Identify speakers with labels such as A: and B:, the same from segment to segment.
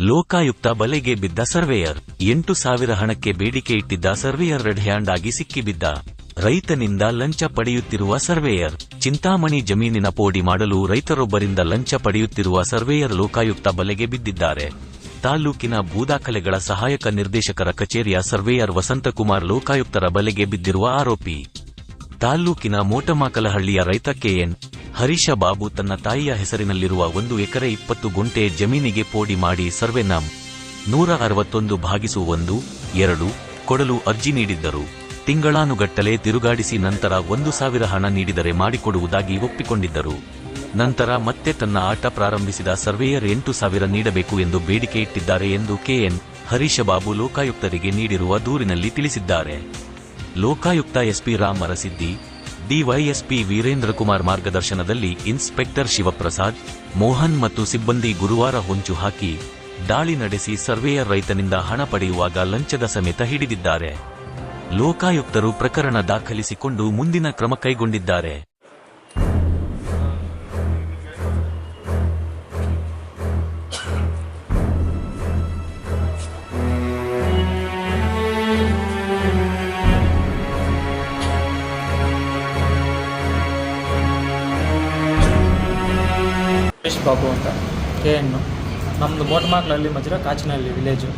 A: ಲೋಕಾಯುಕ್ತ ಬಲೆಗೆ ಬಿದ್ದ ಸರ್ವೇಯರ್. ಎಂಟು ಸಾವಿರ ಹಣಕ್ಕೆ ಬೇಡಿಕೆ ಇಟ್ಟಿದ್ದ ಸರ್ವೇಯರ್ ರೆಡ್ ಹ್ಯಾಂಡ್ ಆಗಿ ಸಿಕ್ಕಿಬಿದ್ದ. ರೈತನಿಂದ ಲಂಚ ಪಡೆಯುತ್ತಿರುವ ಸರ್ವೇಯರ್. ಚಿಂತಾಮಣಿ ಜಮೀನಿನ ಪೋಡಿ ಮಾಡಲು ರೈತರೊಬ್ಬರಿಂದ ಲಂಚ ಪಡೆಯುತ್ತಿರುವ ಸರ್ವೇಯರ್ ಲೋಕಾಯುಕ್ತ ಬಲೆಗೆ ಬಿದ್ದಿದ್ದಾರೆ. ತಾಲೂಕಿನ ಭೂದಾಖಲೆಗಳ ಸಹಾಯಕ ನಿರ್ದೇಶಕರ ಕಚೇರಿಯ ಸರ್ವೇಯರ್ ವಸಂತಕುಮಾರ್ ಲೋಕಾಯುಕ್ತರ ಬಲೆಗೆ ಬಿದ್ದಿರುವ ಆರೋಪಿ. ತಾಲ್ಲೂಕಿನ ಮೋಟಮಾಕಲಹಳ್ಳಿಯ ರೈತ ಕೆಎನ್ ಹರೀಶ ಬಾಬು ತನ್ನ ತಾಯಿಯ ಹೆಸರಿನಲ್ಲಿರುವ ಒಂದು ಎಕರೆ ಇಪ್ಪತ್ತು ಗುಂಟೆ ಜಮೀನಿಗೆ ಪೋಡಿ ಮಾಡಿ ಸರ್ವೆ ನಂ. ನೂರ ಅರವತ್ತೊಂದು ಭಾಗಿಸು ಒಂದು, ಎರಡು ಕೊಡಲು ಅರ್ಜಿ ನೀಡಿದ್ದರು. ತಿಂಗಳಾನುಗಟ್ಟಲೆ ತಿರುಗಾಡಿಸಿ ನಂತರ ಒಂದು ಸಾವಿರ ಹಣ ನೀಡಿದರೆ ಮಾಡಿಕೊಡುವುದಾಗಿ ಒಪ್ಪಿಕೊಂಡಿದ್ದರು. ನಂತರ ಮತ್ತೆ ತನ್ನ ಆಟ ಪ್ರಾರಂಭಿಸಿದ ಸರ್ವೇಯರ್ ಎಂಟು ಸಾವಿರ ನೀಡಬೇಕು ಎಂದು ಬೇಡಿಕೆ ಇಟ್ಟಿದ್ದಾರೆ ಎಂದು ಕೆಎನ್ ಹರೀಶ ಬಾಬು ಲೋಕಾಯುಕ್ತರಿಗೆ ನೀಡಿರುವ ದೂರಿನಲ್ಲಿ ತಿಳಿಸಿದ್ದಾರೆ. ಲೋಕಾಯುಕ್ತ ಎಸ್ಪಿ ರಾಮ್ ಅರಸಿದ್ದಿ ಡಿವೈಎಸ್ಪಿ ವೀರೇಂದ್ರ ಕುಮಾರ್ ಮಾರ್ಗದರ್ಶನದಲ್ಲಿ ಇನ್ಸ್ಪೆಕ್ಟರ್ ಶಿವಪ್ರಸಾದ್, ಮೋಹನ್ ಮತ್ತು ಸಿಬ್ಬಂದಿ ಗುರುವಾರ ಹೊಂಚು ಹಾಕಿ ದಾಳಿ ನಡೆಸಿ ಸರ್ವೇಯರ್ ರೈತನಿಂದ ಹಣ ಪಡೆಯುವಾಗ ಲಂಚದ ಸಮೇತ ಹಿಡಿದಿದ್ದಾರೆ. ಲೋಕಾಯುಕ್ತರು ಪ್ರಕರಣ ದಾಖಲಿಸಿಕೊಂಡು ಮುಂದಿನ ಕ್ರಮ ಕೈಗೊಂಡಿದ್ದಾರೆ.
B: ಅಂತ. ಕೆ ಎನ್ನು ನಮ್ಮದು ಮೋಟಮಾಕ್ಲಹಳ್ಳಿ ಮಜ್ರ ಕಾಚಿನಹಳ್ಳಿ ವಿಲೇಜು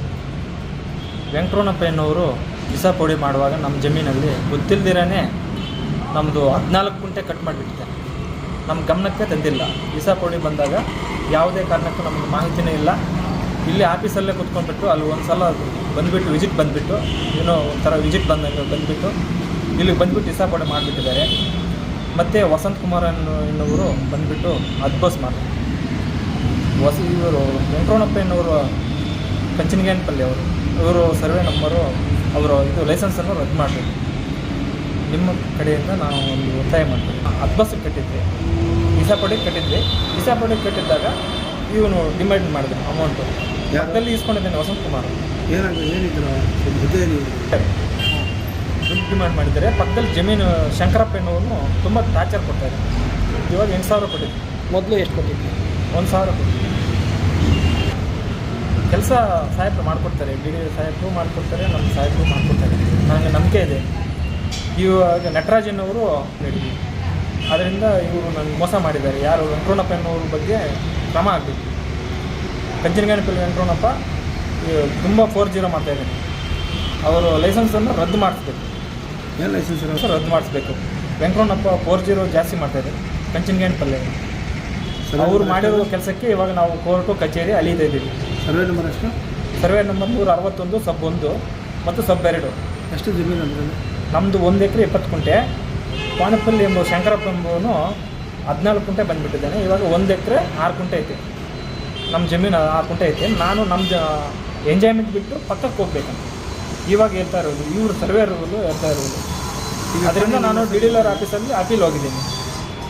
B: ವೆಂಕಟ್ರೋಣಪ್ಪ ಎನ್ನುವರು ಬಿಸ ಪೌಡಿ ಮಾಡುವಾಗ ನಮ್ಮ ಜಮೀನಲ್ಲಿ ಗೊತ್ತಿಲ್ದಿರೇ ನಮ್ಮದು ಹದಿನಾಲ್ಕು ಕುಂಟೆ ಕಟ್ ಮಾಡಿಬಿಟ್ಟಿದೆ. ನಮ್ಮ ಗಮನಕ್ಕೆ ತಂದಿಲ್ಲ. ಬಿಸ ಬಂದಾಗ ಯಾವುದೇ ಕಾರಣಕ್ಕೂ ನಮಗೆ ಮಾಹಿತಿನೇ ಇಲ್ಲ. ಇಲ್ಲಿ ಆಫೀಸಲ್ಲೇ ಕುತ್ಕೊಂಡ್ಬಿಟ್ಟು ಅಲ್ಲಿ ಒಂದು ಸಲ ಬಂದುಬಿಟ್ಟು ವಿಸಿಟ್ ಬಂದುಬಿಟ್ಟು, ಏನೋ ಒಂಥರ ವಿಸಿಟ್ ಬಂದಂಗೆ ಬಂದುಬಿಟ್ಟು ಇಲ್ಲಿಗೆ ಬಂದುಬಿಟ್ಟು ಇಸಾಪಡೆ ಮಾಡಿಬಿಟ್ಟಿದ್ದಾರೆ. ಮತ್ತು ವಸಂತ್ ಕುಮಾರ್ ಅನ್ನೋ ಎನ್ನುವರು ಬಂದುಬಿಟ್ಟು ಅದ್ಭೋಸ್ ಮಾಡಿ ಹೊಸ ಇವರು ವೆಂಕಟರಮಣಪ್ಪ ಎನ್ನುವರು ಕಂಚಿನಗೇನಪಲ್ಲಿ ಅವರು ಇವರು ಸರ್ವೆ ನಂಬರು ಅವರು ಇದು ಲೈಸೆನ್ಸನ್ನು ರದ್ದು ಮಾಡಬೇಕು ನಿಮ್ಮ ಕಡೆಯಿಂದ ನಾವು ಒಂದು ಒತ್ತಾಯ ಮಾಡ್ತೀವಿ. ಅದ್ಬಸ್ ಕಟ್ಟಿದ್ವಿ. ವಿಸಾ ಪಡಿ ಕಟ್ಟಿದ್ವಿ. ವಿಸಾ ಪಡಿ ಕಟ್ಟಿದ್ದಾಗ ಇವನು ಡಿಮ್ಯಾಂಡ್ ಮಾಡಿದೆ ಅಮೌಂಟು
C: ಯಾರು?
B: ಪಕ್ಕದಲ್ಲಿ ಇಸ್ಕೊಂಡಿದ್ದೇನೆ ವಸಂತ್ ಕುಮಾರ್ ದುಡ್ಡು ಡಿಮ್ಯಾಂಡ್ ಮಾಡಿದರೆ ಪಕ್ಕದಲ್ಲಿ ಜಮೀನು ಶಂಕರಪ್ಪ ಎನ್ನುವನು ತುಂಬ ಟಾರ್ಚರ್ ಕೊಡ್ತಾರೆ ಇವಾಗ ಎಂಟು ಸಾವಿರ ಕೊಟ್ಟಿದ್ವಿ
C: ಮೊದಲು ಎಷ್ಟು ಕೊಟ್ಟಿದ್ದೆ
B: ಒಂದು ಸಾವಿರ ಕೊಟ್ಟಿದ್ವಿ ಕೆಲಸ ಸಾಹೇಬರು ಮಾಡಿಕೊಡ್ತಾರೆ ಡಿ ಡಿ ಸಾಹೇಬರು ಮಾಡಿಕೊಡ್ತಾರೆ ನಮ್ಮ ಸಾಹೇಬರು ಮಾಡಿಕೊಡ್ತಾರೆ. ನನಗೆ ನಂಬಿಕೆ ಇದೆ. ಇವಾಗ ನಟರಾಜನವರು ಹೇಳಿದ್ವಿ ಅದರಿಂದ ಇವರು ನನಗೆ ಮೋಸ ಮಾಡಿದ್ದಾರೆ. ಯಾರು ವೆಂಕಟರಮಣಪ್ಪ ಎನ್ನುವ್ರ ಬಗ್ಗೆ ಕ್ರಮ ಆಗಬೇಕು. ಕಂಚಿನಗಾನಪಲ್ಲಿ ವೆಂಕಟರಮಣಪ್ಪ ತುಂಬ ಫೋರ್ ಜೀರೋ ಮಾಡ್ತಾಯಿದ್ದಾರೆ ಅವರು ಲೈಸೆನ್ಸನ್ನು ರದ್ದು ಮಾಡಿಸ್ಬೇಕು.
C: ಏನು ಲೈಸೆನ್ಸ್ ಇರೋ
B: ಸರ್ ರದ್ದು ಮಾಡಿಸ್ಬೇಕು. ವೆಂಕಟರಣಪ್ಪ ಫೋರ್ ಜೀರೋ ಜಾಸ್ತಿ ಮಾಡ್ತಾಯಿದ್ದಾರೆ ಕಂಚಿನಗಾನಪಲ್ಲಿ ಅವರು ಮಾಡಿರೋ ಕೆಲಸಕ್ಕೆ ಇವಾಗ ನಾವು ಕೋರ್ಟು ಕಚೇರಿ ಅಲೀತಾ ಇದ್ದೀವಿ.
C: ಸರ್ವೆ ನಂಬರ್ ಎಷ್ಟು?
B: ಸರ್ವೆ ನಂಬರ್ ನೂರ ಅರವತ್ತೊಂದು ಸಬ್ ಒಂದು ಮತ್ತು ಸಬ್ ಎರಡು.
C: ಎಷ್ಟು ಜಮೀನು ಅಂದ್ರೆ
B: ನಮ್ಮದು ಒಂದು ಎಕರೆ ಇಪ್ಪತ್ತು ಕುಂಟೆ. ಪಾನಪಲ್ಲಿ ಎಂಬ ಶಂಕರಪ್ಪ ಎಂಬುವನು ಹದಿನಾಲ್ಕು ಕುಂಟೆ ಬಂದುಬಿಟ್ಟಿದ್ದಾನೆ. ಇವಾಗ ಒಂದು ಎಕರೆ ಆರು ಕುಂಟೆ ಐತೆ. ನಮ್ಮ ಜಮೀನು ಆರು ಕುಂಟೆ ಐತೆ. ನಾನು ನಮ್ಮ ಜ ಎಂಜಾಯ್ಮೆಂಟ್ ಬಿಟ್ಟು ಪಕ್ಕಕ್ಕೆ ಹೋಗ್ಬೇಕಂತ ಇವಾಗ ಹೇಳ್ತಾ ಇರೋದು ಇವರು ಸರ್ವೇಯರ್ಗಳು ಹೇಳ್ತಾ ಇರೋದು. ಅದರಿಂದ ನಾನು ಡಿ ಡಿಲರ್ ಆಫೀಸಲ್ಲಿ ಅಪೀಲ್ ಹೋಗಿದ್ದೀನಿ.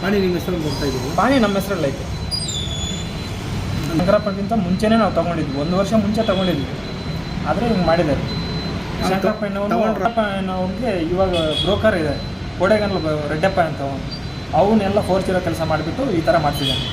C: ಪಾಣಿ ನಿಮ್ಮ ಹೆಸರಲ್ಲಿ ಬರ್ತಾ ಇದ್ದೀನಿ
B: ಪಾಣಿ ನಮ್ಮ ಹೆಸರಲ್ಲಿ ಐತೆ. ಶಂಕರಪ್ಪಗಿಂತ ಮುಂಚೆನೇ ನಾವು ತಗೊಂಡಿದ್ವಿ. ಒಂದು ವರ್ಷ ಮುಂಚೆ ತಗೊಂಡಿದ್ವಿ. ಆದರೆ ಹಿಂಗೆ ಮಾಡಿದ್ದಾರೆ.
C: ಅದು
B: ಶಂಕರಪ್ಪ ಎನ್ನುವನು
C: ತಗೊಂಡ್ರ?
B: ಶಂಕರಪ್ಪ ಎನ್ನುವ್ರಿಗೆ ಇವಾಗ ಬ್ರೋಕರ್ ಇದೆ ಕೊಡೆಗನ್ ರೆಡ್ಡಪ್ಪ ಅಂತ ಅವನು ಅವನ್ನೆಲ್ಲ ಇರೋ ಕೆಲಸ ಮಾಡಿಬಿಟ್ಟು ಈ ಥರ ಮಾಡ್ತಿದ್ದಾನೆ.